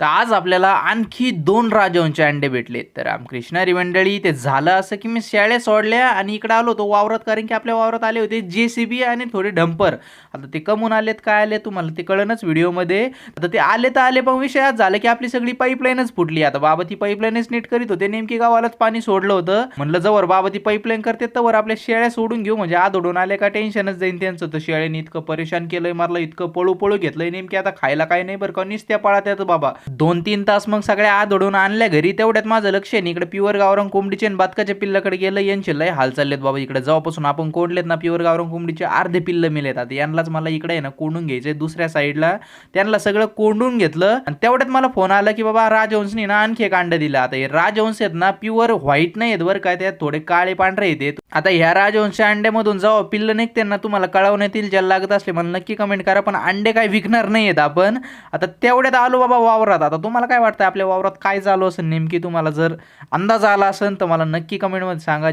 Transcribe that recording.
तर आज आपल्याला आणखी दोन राजांचे अंडे भेटले. तर रामकृष्णारी मंडळी ते झालं असं की मी शेळ्या सोडल्या आणि इकडे आलो होतो वावरात कारण की आपल्या वावरात आले होते जे सी बी आणि थोडे डंपर आता ते कमून आलेत काय आले तुम्हाला ते कळणच व्हिडिओमध्ये. आता ते आले तर आले पण विषय आज झालं की आपली सगळी पाईपलाईनच फुटली. आता बाबा ती पाईपलाईनच नीट करीत होते नेमकी गावालाच पाणी सोडलं होतं. म्हणलं जवळ बाबा ती पाईपलाईन करते तर आपल्या शेळ्या सोडून घेऊ म्हणजे आदोडून आले का टेन्शनच जाईन त्यांचं. तर शेळ्याने इतकं परेशान केलंय मारलं इतकं पळू पळू घेतलंय नेमकी आता खायला काय नाही बरं का निस्त्या पाळा येतं बाबा. दोन तीन तास मग सगळ्या आदोडून आणल्या घरी. तेवढ्यात माझं लक्ष आहे इकडे प्युअर गावरंग कोंबडीचे आणि बातकाच्या पिल्लाकडे गेलं. यांचे लय हाल चाललेत बाबा इकडे. जाऊपासून आपण कोंडलेत ना प्युअर गावरंग कोंबडीचे अर्धे पिल्ल मिळेत आता यांनाच मला इकडे आहे ना कोंडून घ्यायचंय. दुसऱ्या साईडला त्यांना सगळं कोंडून घेतलं. आणि तेवढ्यात मला फोन आला की बाबा राजहंसनी ना आणखी एक अंड दिलं. आता हे राजहंस आहेत ना प्युअर व्हाईट नाही आहेत बरं काय त्यात थोडे काळे पांढरे येते आता ह्या राजहंश अंड्यामधून जाऊ पिल्ल निघते ना तुम्हाला कळवण्यात येईल ज्याला लागत असले मला नक्की कमेंट करा. पण अंडे काय विकणार नाही आहेत आपण. आता तेवढ्यात आलो बाबा वावरात. आता तुम्हाला काय वाटतं आपल्या वावरात काय चालू असेल? नेमकी तुम्हाला जर अंदाज आला असेल तर मला नक्की कमेंटमध्ये सांगा.